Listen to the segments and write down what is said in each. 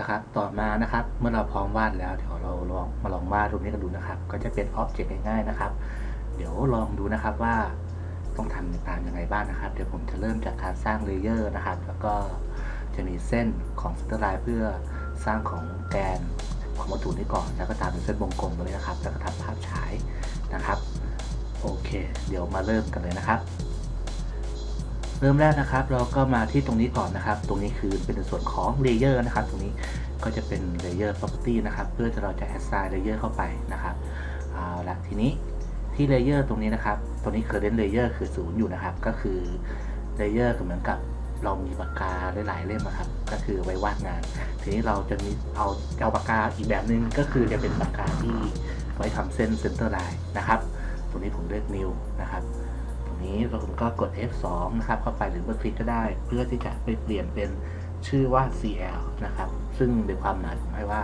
นะครับ ต่อมานะครับ เมื่อเราพร้อมวาดแล้วเดี๋ยวเราลองมาลองวาดรูปนี้กันดูนะครับ ก็จะเป็นอ็อบเจกต์ง่ายๆนะครับ เดี๋ยวลองดูนะครับว่าต้องทำตามยังไงบ้างนะครับ เดี๋ยวผมจะเริ่มจากการสร้างเลเยอร์นะครับ แล้วก็จะมีเส้นของสเตอร์ไลน์เพื่อสร้างของแกนของวัตถุนี้ก่อน แล้วก็ตามเป็นเส้นวงกลมไปเลยนะครับ แล้วก็ทำภาพฉายนะครับ โอเค เดี๋ยวมาเริ่มกันเลยนะครับ เริ่มแรกนะครับ เราก็มาที่ตรงนี้ก่อนนะครับ ตรงนี้คือเป็นส่วนของเลเยอร์นะครับ ตรงนี้ก็จะเป็นเลเยอร์ property นะครับ เพื่อจะเราจะ assign เลเยอร์เข้าไปนะครับเอาละทีนี้ที่เลเยอร์ตรงนี้นะครับ ตรงนี้ current layer คือศูนย์อยู่นะครับ ก็คือเลเยอร์ก็เหมือนกับเรามีปากกาหลายๆเล่มนะครับ ก็คือไว้วาดงาน ทีนี้เราจะมีเอาเอาปากกาอีกแบบหนึ่งก็คือจะเป็นปากกาที่ไว้ทำเส้น center line นะครับ ตรงนี้ผมเลือก new นะครับ นี้เราก็กด F2 นะครับเข้าไปหรือว่าคลิกก็ได้ เพื่อที่จะไปเปลี่ยนเป็นชื่อว่า CL นะครับ ซึ่งในความหมายผมให้ว่า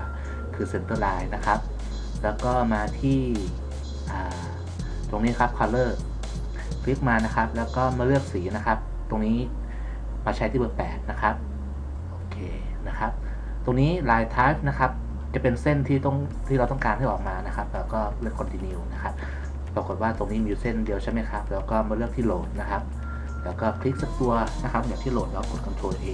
คือ center line นะครับ แล้วก็มาที่ตรงนี้ครับ color คลิกมานะครับ แล้วก็มาเลือกสีนะครับ ตรงนี้มาใช้ที่เบอร์8นะครับโอเคนะครับ ตรงนี้ line type นะครับ จะเป็นเส้นที่ต้องที่เราต้องการให้ออกมานะครับ แล้วก็เลือก continue นะครับ ปรากฏว่าตรงนี้มีเส้นเดียวใช่ไหมครับ แล้วก็มาเลือกที่โหลดนะครับ แล้วก็คลิกสักตัวนะครับ อย่างที่โหลดแล้วกด Ctrl A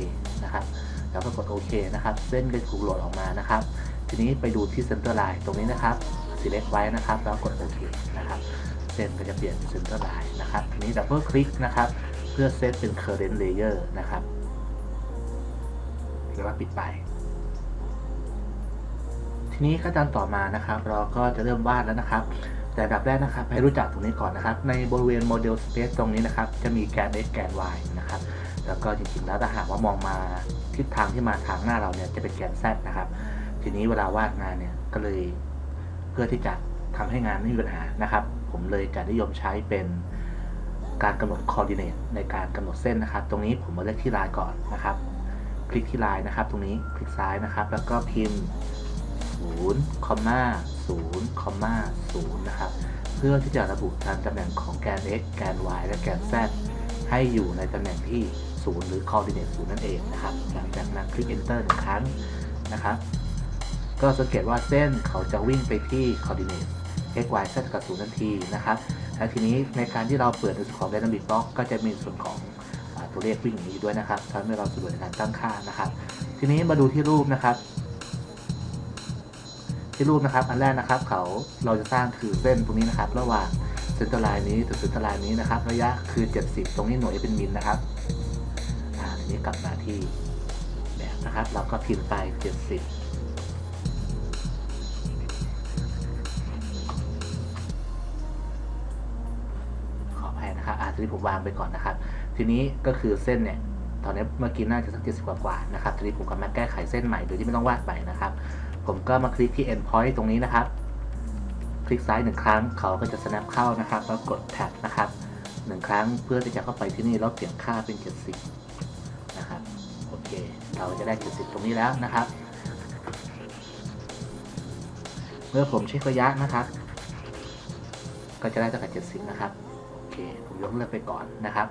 นะครับแล้วก็กดโอเคนะครับ เส้นก็ถูกโหลดออกมานะครับ ทีนี้ไปดูที่ Center Line ตรงนี้นะครับ select ไว้นะครับ แล้วกดโอเคนะครับ เส้นก็จะเปลี่ยนเป็น Center Line นะครับ ทีนี้ดับเบิลคลิกนะครับ เพื่อเซตเป็น Current Layer นะครับแล้วก็ปิดไป ทีนี้ขั้นตอนต่อมานะครับ เราก็จะเริ่มวาดแล้วนะครับ แต่อันดับแรกนะครับ ให้รู้จักตรงนี้ก่อนนะครับ ในบริเวณโมเดลสเปซตรงนี้นะครับ จะมีแกน x แกน y นะครับ แล้วก็จริงๆแล้วถ้าหากว่ามองมาทิศทางที่มาทางหน้าเราเนี่ยจะเป็นแกน z นะครับ ทีนี้เวลาวาดงานเนี่ยก็เลยเพื่อที่จะทำให้งานไม่มีปัญหานะครับ ผมเลยจะนิยมใช้เป็นการกำหนด coordinate ในการกำหนดเส้นนะครับ ตรงนี้ผมมาเลือกที่ลายก่อนนะครับ คลิกที่ลายนะครับ ตรงนี้คลิกซ้ายนะครับ แล้วก็พิมพ์0คอมมา 0,0 นะครับ เพื่อที่จะระบุทางตำแหน่งของแกน x แกน y และแกน z ให้อยู่ในตำแหน่งที่ 0 หรือ coordinate 0นั่นเองนะครับ หลังจากนั้นคลิก enter หนึ่งครั้งนะครับ ก็สังเกตว่าเส้นเขาจะวิ่งไปที่ coordinate x y z กับ 0 ทันทีนะครับ และทีนี้ในการที่เราเปิดในส่วนของ dynamic block ก็จะมีส่วนของตัวเลขวิ่งอย่างนี้ด้วยนะครับทำให้เราสะดวกในการตั้งค่านะครับ ทีนี้มาดูที่รูปนะครับ ที่รูปนะครับ อันแรกนะครับ เขาเราจะสร้างคือเส้นตรงนี้นะครับ ระหว่างเส้นตารางนี้ถึงเส้นตารางนี้นะครับ ระยะคือ 70 ตรงนี้หน่วยเป็นมิลนะครับอ่าทีนี้กลับมาที่แบบนะครับ เราก็พิมพ์ไป 70ขออภัยนะครับอาทีนี้ผมวางไปก่อนนะครับ ทีนี้ก็คือเส้นเนี่ย ตอนนี้เมื่อกี้น่าจะสักเจ็ดสิบกว่าๆนะครับ ทีนี้ผมก็มาแก้ไขเส้นใหม่โดยที่ไม่ต้องวาดใหม่นะครับ ผมก็มาคลิกที่ end point ตรงนี้นะครับ คลิกซ้ายหนึ่งครั้งเขาก็จะ snap เข้านะครับ แล้วกด tab นะครับหนึ่งครั้งเพื่อที่จะเข้าไปที่นี่แล้วเปลี่ยนค่าเป็น 70 นะครับ โอเค เราจะได้ 70 ตรงนี้แล้วนะครับ เมื่อผมเช็คระยะนะครับ ก็จะได้เท่ากับ70 นะครับ โอเค ผมยกเลิกไปก่อนนะครับ